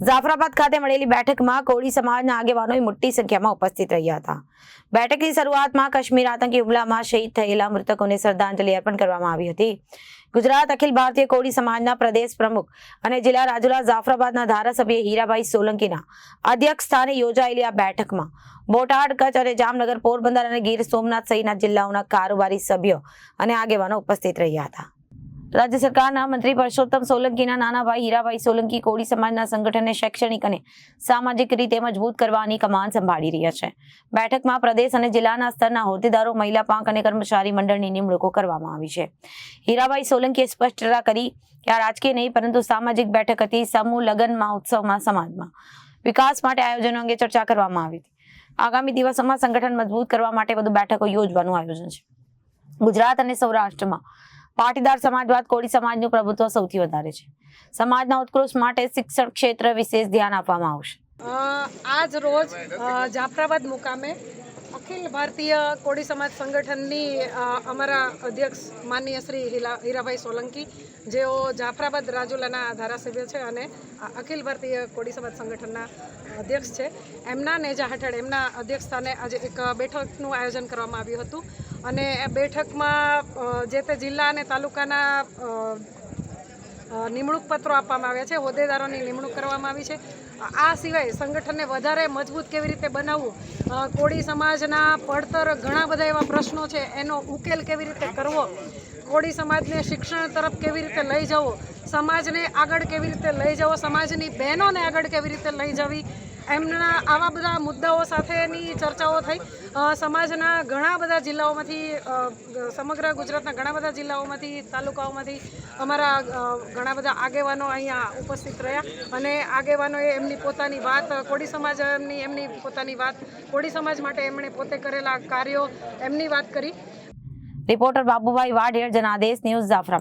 જાફરાબાદ ખાતે મળેલી બેઠકમાં કોળી સમાજના આગેવાનો મોટી સંખ્યામાં ઉપસ્થિત રહ્યા હતા. બેઠકની શરૂઆતમાં કાશ્મીર આતંકી હુમલામાં શહીદ થયેલા મૃતકોને શ્રદ્ધાંજલિ અર્પણ કરવામાં આવી હતી. ગુજરાત અખિલ ભારતીય કોળી સમાજના પ્રદેશ પ્રમુખ અને જિલ્લા રાજુલા જાફરાબાદના ધારાસભ્ય હીરાભાઈ સોલંકીના અધ્યક્ષ સ્થાને યોજાયેલી આ બેઠકમાં બોટાદ, કચ્છ અને જામનગર, પોરબંદર અને ગીર સોમનાથ સહિતના જિલ્લાઓના કારોબારી સભ્યો અને આગેવાનો ઉપસ્થિત રહ્યા હતા. રાજ્ય સરકારના મંત્રી પરસોત્તમ સોલંકીના નાના ભાઈ હીરાભાઈ સોલંકી કોળી સમાજના સંગઠનને શૈક્ષણિક અને સામાજિક રીતે મજબૂત કરવાની કમાન સંભાળી રહ્યા છે. બેઠકમાં પ્રદેશ અને જિલ્લાના સ્તરના હોદ્દેદારો, મહિલા પાંખ અને કર્મચારી મંડળની નિમણૂકો કરવામાં આવી છે. હીરાભાઈ સોલંકીએ સ્પષ્ટતા કરી કે આ રાજકીય નહીં, પરંતુ સામાજિક બેઠક હતી સમૂહ લગ્નમાં, ઉત્સવમાં, સમાજમાં. વિકાસ માટે આયોજનો અંગે ચર્ચા કરવામાં આવી હતી. આગામી દિવસોમાં સંગઠન મજબૂત કરવા માટે વધુ બેઠકો યોજવાનું આયોજન છે. ગુજરાત અને સૌરાષ્ટ્રમાં પાટીદાર સમાજવાદ કોળી સમાજનું પ્રભુત્વ સૌથી વધારે છે. સમાજના ઉત્કૃષ્ટ માટે શિક્ષણ ક્ષેત્ર વિશેષ ધ્યાન આપવામાં આવશે. આજ રોજ જાફરાબાદ મુકામે અખિલ ભારતીય કોળી સમાજ સંગઠનની અમારા અધ્યક્ષ માનનીય શ્રી હિલા, હીરાભાઈ સોલંકી, જેઓ જાફરાબાદ રાજુલાના ધારાસભ્ય છે અને અખિલ ભારતીય કોળી સમાજ સંગઠનના અધ્યક્ષ છે. એમના નેજા હેઠળ, એમના અધ્યક્ષ સ્થાને આજે એક બેઠકનું આયોજન કરવામાં આવ્યું હતું. અને બેઠકમાં જે તે જિલ્લા અને તાલુકાના નિમણૂક પત્રો આપવામાં આવ્યા છે, હોદ્દેદારોની નિમણૂક કરવામાં આવી છે. આ સિવાય સંગઠનને વધારે મજબૂત કેવી રીતે બનાવવું? કોળી સમાજના પડતર ઘણા બધા એવા પ્રશ્નો છે, એનો ઉકેલ કેવી રીતે કરવો? કોળી સમાજને શિક્ષણ તરફ કેવી રીતે લઈ જવો? સમાજને આગળ કેવી રીતે લઈ જવો? સમાજની બહેનોને આગળ કેવી રીતે લઈ જવી? એમના આવા બધા મુદ્દાઓ સાથેની ચર્ચાઓ થઈ. સમાજના ઘણા બધા જિલ્લાઓમાંથી સમગ્ર ગુજરાતના ઘણા બધા જિલ્લાઓમાંથી, તાલુકાઓમાંથી અમારા ઘણા બધા આગેવાનો અહીંયા ઉપસ્થિત રહ્યા અને આગેવાનોએ એમની પોતાની વાત, કોળી સમાજ એમની એમની પોતાની વાત, કોળી સમાજ માટે એમણે પોતે કરેલા કાર્યો એમની વાત કરી. Reporter Babubhai Vadher Janadesh news જાફરા